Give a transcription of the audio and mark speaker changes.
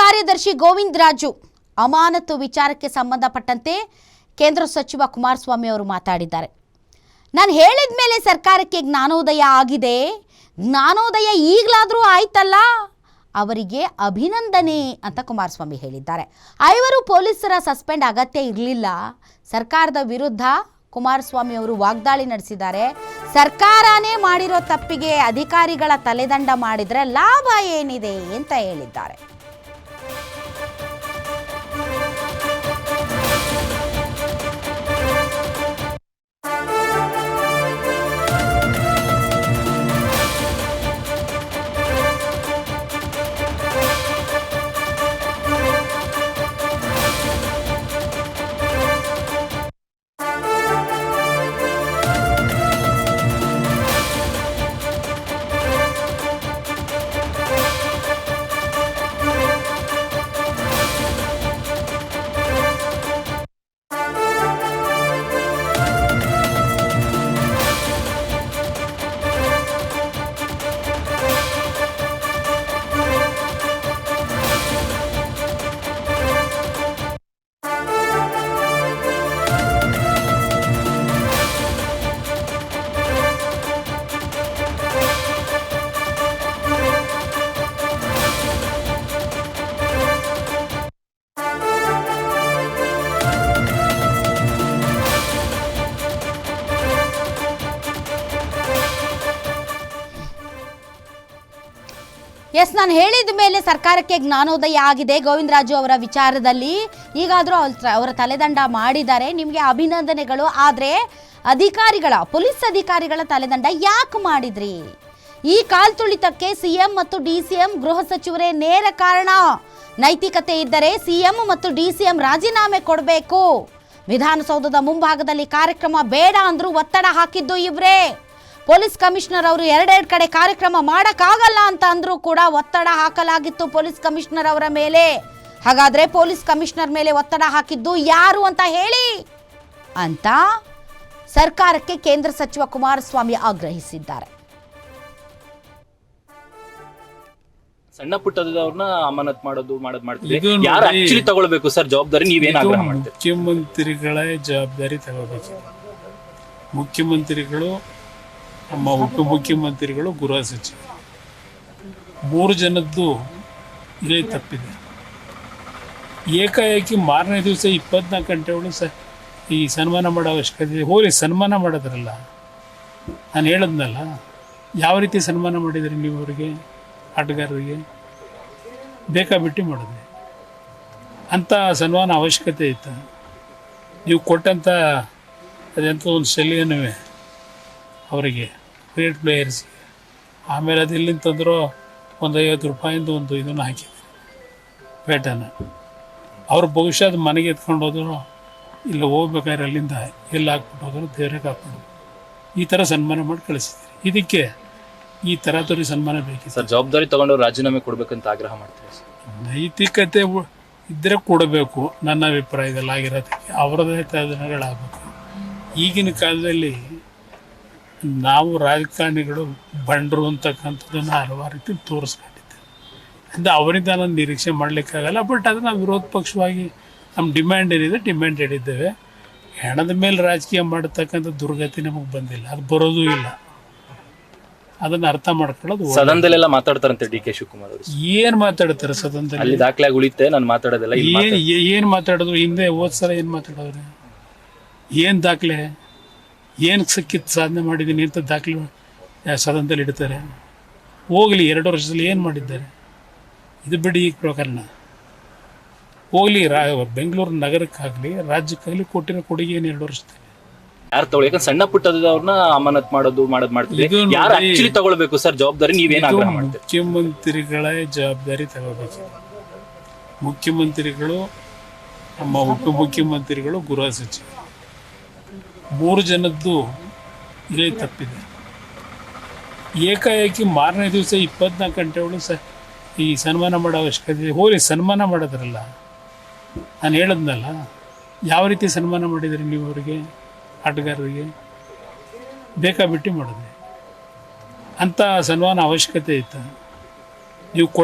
Speaker 1: ಕಾರ್ಯದರ್ಶಿ ಗೋವಿಂದ್ ರಾಜು ಅಮಾನತು ವಿಚಾರಕ್ಕೆ ಸಂಬಂಧಪಟ್ಟಂತೆ ಕೇಂದ್ರ ಸಚಿವ ಕುಮಾರಸ್ವಾಮಿ ಅವರು ಮಾತಾಡಿದ್ದಾರೆ. ನಾನು ಹೇಳಿದ ಮೇಲೆ ಸರ್ಕಾರಕ್ಕೆ ಜ್ಞಾನೋದಯ ಆಗಿದೆ. ಜ್ಞಾನೋದಯ ಈಗಲಾದರೂ ಆಯ್ತಲ್ಲ? ಅವರಿಗೆ ಅಭಿನಂದನೆ ಅಂತ ಕುಮಾರಸ್ವಾಮಿ ಹೇಳಿದ್ದಾರೆ. ಐವರು ಪೊಲೀಸರ ಸಸ್ಪೆಂಡ್ ಅಗತ್ಯ ಇರಲಿಲ್ಲ. ಸರ್ಕಾರದ ವಿರುದ್ಧ ಕುಮಾರಸ್ವಾಮಿ ಅವರು ವಾಗ್ದಾಳಿ ನಡೆಸಿದ್ದಾರೆ. ಸರ್ಕಾರನೇ ಮಾಡಿರೋ ತಪ್ಪಿಗೆ ಅಧಿಕಾರಿಗಳ ತಲೆದಂಡ ಮಾಡಿದರೆ ಲಾಭ ಏನಿದೆ ಅಂತ ಹೇಳಿದ್ದಾರೆ. ಎಸ್ ನಾನು ಹೇಳಿದ ಮೇಲೆ ಸರ್ಕಾರಕ್ಕೆ ಜ್ಞಾನೋದಯ ಆಗಿದೆ. ಗೋವಿಂದರಾಜು ಅವರ ವಿಚಾರದಲ್ಲಿ ಈಗಾದರೂ ಅವರ ತಲೆದಂಡ ಮಾಡಿದ್ದಾರೆ. ನಿಮಗೆ ಅಭಿನಂದನೆಗಳು. ಆದರೆ ಅಧಿಕಾರಿಗಳ, ಪೊಲೀಸ್ ಅಧಿಕಾರಿಗಳ ತಲೆದಂಡ ಯಾಕೆ ಮಾಡಿದ್ರಿ? ಈ ಕಾಲ್ತುಳಿತಕ್ಕೆ ಸಿಎಂ ಮತ್ತು ಡಿ ಸಿ ಎಂ ಗೃಹ ಸಚಿವರೇ ನೇರ ಕಾರಣ. ನೈತಿಕತೆ ಇದ್ದರೆ ಸಿಎಂ ಮತ್ತು ಡಿ ಸಿ ಎಂ ರಾಜೀನಾಮೆ ಕೊಡಬೇಕು. ವಿಧಾನಸೌಧದ ಮುಂಭಾಗದಲ್ಲಿ ಕಾರ್ಯಕ್ರಮ ಬೇಡ ಅಂದ್ರೂ ಒತ್ತಡ ಹಾಕಿದ್ದು ಇವ್ರೇ. ಪೊಲೀಸ್ ಕಮಿಷನರ್ ಅವರು ಎರಡೆರಡು ಕಡೆ ಕಾರ್ಯಕ್ರಮ ಮಾಡೋಕ್ಕಾಗಲ್ಲ ಅಂತ ಅಂದರೂ ಕೂಡ ಒತ್ತಡ ಹಾಕಲಾಗಿತ್ತು ಪೊಲೀಸ್ ಕಮಿಷನರ್ ಅವರ ಮೇಲೆ. ಹಾಗಾದ್ರೆ ಪೊಲೀಸ್ ಕಮಿಷನರ್ ಮೇಲೆ ಒತ್ತಡ ಹಾಕಿದ್ದು ಯಾರು ಅಂತ ಹೇಳಿ ಅಂತ ಸರ್ಕಾರಕ್ಕೆ ಕೇಂದ್ರ ಸಚಿವ ಕುಮಾರಸ್ವಾಮಿ ಆಗ್ರಹಿಸಿದ್ದಾರೆ.
Speaker 2: ಸಣ್ಣ ಪುಟ್ಟದವ್ರನ್ನ ಅಮಾನತ್ ಮಾಡೋದು ಮಾಡೋದು ಮಾಡ್ತೀವಿ.
Speaker 3: ಇದು ನೋಡಿ-
Speaker 2: ಯಾರು ಆಕ್ಚುಲಿ ತಗೊಳ್ಬೇಕು ಸರ್ ಜವಾಬ್ದಾರಿ? ನೀವೇನ್
Speaker 3: ಇದು
Speaker 2: ಆಗ್ರಹ ಮಾಡ್ತೀರಿ?
Speaker 3: ಮುಖ್ಯಮಂತ್ರಿಗಳೇ ಜವಾಬ್ದಾರಿ ತಗೋಬೇಕು. ಮುಖ್ಯಮಂತ್ರಿಗಳು ನಮ್ಮ ಉಪಮುಖ್ಯಮಂತ್ರಿಗಳು ಗೃಹ ಸಚಿವ. ಮೂರು ಜನದ್ದು ಇದೇ ತಪ್ಪಿದೆ. ಏಕಾಏಕಿ ಮಾರನೇ ದಿವಸ ಇಪ್ಪತ್ನಾಲ್ಕು ಗಂಟೆ ಒಳಗೆ ಸ ಈ ಸನ್ಮಾನ ಮಾಡೋ ಅವಶ್ಯಕತೆ ಇದೆ. ಹೋಗಿ ಸನ್ಮಾನ ಮಾಡೋದ್ರಲ್ಲ? ನಾನು ಹೇಳದ್ನಲ್ಲ, ಯಾವ ರೀತಿ ಸನ್ಮಾನ ಮಾಡಿದ್ರಿ ನೀವು ಅವರಿಗೆ, ಆಟಗಾರರಿಗೆ? ಬೇಕಾಬಿಟ್ಟು ಮಾಡಿದ್ರಿ ಅಂಥ ಸನ್ಮಾನ ಅವಶ್ಯಕತೆ ಇತ್ತು? ನೀವು ಕೊಟ್ಟಂಥ ಅದೆಂಥ ಒಂದು ಶೈಲಿಯೂ ಅವರಿಗೆ ಗ್ರೇಟ್ ಪ್ಲೇಯರ್ಸ್ಗೆ ಆಮೇಲೆ ಅದು ಎಲ್ಲಿಂದ ತಂದರೂ ಒಂದು ಐವತ್ತು ರೂಪಾಯಿಂದ ಒಂದು ಇದನ್ನು ಹಾಕಿದ್ರು. ಪೇಟನ ಅವ್ರ ಭವಿಷ್ಯದ ಅದು ಮನೆಗೆ ಎತ್ಕೊಂಡು ಹೋದ್ರು ಇಲ್ಲ ಹೋಗ್ಬೇಕಾದ್ರೆ ಅಲ್ಲಿಂದ ಎಲ್ಲಿ ಹಾಕ್ಬಿಟ್ಟು ಹೋದ್ರು ದೇವ್ರಿಗೆ ಹಾಕ್ಬಿಟ್ಟು ಈ ಥರ ಸನ್ಮಾನ ಮಾಡಿ ಕಳಿಸಿದ್ದೀರಿ ಇದಕ್ಕೆ ಈ ತರಾತುರಿ ಸನ್ಮಾನ ಬೇಕಿತ್ತು.
Speaker 2: ಸರ್ ಜವಾಬ್ದಾರಿ ತಗೊಂಡು ರಾಜೀನಾಮೆ ಕೊಡಬೇಕಂತ ಆಗ್ರಹ ಮಾಡ್ತೀವಿ ಸರ್?
Speaker 3: ನೈತಿಕತೆ ಇದ್ದರೆ ಕೊಡಬೇಕು ನನ್ನ ಅಭಿಪ್ರಾಯದಲ್ಲಿ ಆಗಿರೋದಕ್ಕೆ. ಅವರದೇ ಸಾಧನೆಗಳಾಗಬೇಕು ಈಗಿನ ಕಾಲದಲ್ಲಿ ನಾವು ರಾಜಕಾರಣಿಗಳು ಬಂಡರು ಅಂತಕ್ಕಂಥದ್ದನ್ನು ಹಲವಾರು ರೀತಿ ತೋರಿಸ್ಕೊಂಡಿದ್ದೆ ಅಂದರೆ ಅವರಿಂದ ನಾನು ನಿರೀಕ್ಷೆ ಮಾಡಲಿಕ್ಕಾಗಲ್ಲ ಬಟ್ ಅದನ್ನು ವಿರೋಧ ಪಕ್ಷವಾಗಿ ನಮ್ಮ ಡಿಮ್ಯಾಂಡ್ ಏನಿದೆ ಡಿಮ್ಯಾಂಡ್ ಹೇಳಿದ್ದೇವೆ. ಹೆಣದ ಮೇಲೆ ರಾಜಕೀಯ ಮಾಡತಕ್ಕಂಥ ದುರ್ಗತಿ ನಮಗೆ ಬಂದಿಲ್ಲ ಅದು ಬರೋದೂ ಇಲ್ಲ. ಅದನ್ನು ಅರ್ಥ ಮಾಡ್ಕೊಳ್ಳೋದು.
Speaker 2: ಸದನದಲ್ಲೆಲ್ಲ ಮಾತಾಡ್ತಾರಂತೆ ಡಿ ಕೆ ಶಿವಕುಮಾರ್ ಅವರು.
Speaker 3: ಏನು ಮಾತಾಡ್ತಾರೆ ಸದನದಲ್ಲಿ?
Speaker 2: ಅಲ್ಲಿ ದಾಖಲೆ ಉಳಿತೆ ನಾನು ಮಾತಾಡೋದಿಲ್ಲ
Speaker 3: ಏನು ಏನು ಮಾತಾಡಿದ್ರು ಮಾತಾಡೋದು ಹಿಂದೆ ಹೋದ ಸಲ ಏನು ಮಾತಾಡೋರು? ಏನು ದಾಖಲೆ? ಏನ್ ಸಿಕ್ಕಿತ್ತು ಸಾಧನೆ ಮಾಡಿದ್ದೀನಿ ಅಂತ ದಾಖಲೆ ಸದನದಲ್ಲಿ ಇಡ್ತಾರೆ. ಹೋಗಲಿ ಎರಡು ವರ್ಷದಲ್ಲಿ ಏನು ಮಾಡಿದ್ದಾರೆ? ಇದು ಬಿಡಿ ಈ ಪ್ರಕರಣ. ಹೋಗಲಿ ರಾ ಬೆಂಗಳೂರು ನಗರಕ್ಕಾಗಲಿ ರಾಜ್ಯಕ್ಕಾಗಲಿ ಕೊಟ್ಟಿರೋ ಕೊಡುಗೆ ಏನು ಎರಡು ವರ್ಷದಲ್ಲಿ?
Speaker 2: ಯಾರು ತಗೊಳ್ಳಿ? ಯಾಕಂದ್ರೆ ಸಣ್ಣ ಪುಟ್ಟದವ್ರನ್ನ ಅಮಾನತ್ ಮಾಡೋದು ಮಾಡೋದು ಮಾಡ್ತೀವಿ. ಯಾರು ಆಕ್ಚುಲಿ ತಗೊಳ್ಬೇಕು ಸರ್ ಜವಾಬ್ದಾರಿ? ನೀವೇನು ಆಗ್ರಹ ಮಾಡ್ತೀರಿ.
Speaker 3: ಮುಖ್ಯಮಂತ್ರಿಗಳೇ ಜವಾಬ್ದಾರಿ ತಗೋಬೇಕು. ಮುಖ್ಯಮಂತ್ರಿಗಳು ನಮ್ಮ ಉಪಮುಖ್ಯಮಂತ್ರಿಗಳು ಗೃಹ ಸಚಿವ ಮೂರು ಜನದ್ದು ಇದೇ ತಪ್ಪಿದೆ. ಏಕಾಏಕಿ ಮಾರನೇ ದಿವಸ ಇಪ್ಪತ್ನಾಲ್ಕು ಗಂಟೆ ಒಳಗೆ ಸ, ಈ ಸನ್ಮಾನ ಮಾಡೋ ಅವಶ್ಯಕತೆ ಹೋಗಿ ಸನ್ಮಾನ ಮಾಡೋದ್ರಲ್ಲ? ನಾನು ಹೇಳದ್ನಲ್ಲ, ಯಾವ ರೀತಿ ಸನ್ಮಾನ ಮಾಡಿದ್ರಿ ನೀವು ಅವರಿಗೆ, ಆಟಗಾರರಿಗೆ? ಬೇಕಾಬಿಟ್ಟು ಮಾಡಿದ್ರಿ. ಅಂಥ ಸನ್ಮಾನ ಅವಶ್ಯಕತೆ ಇತ್ತು? ನೀವು ಕೊಟ್ಟ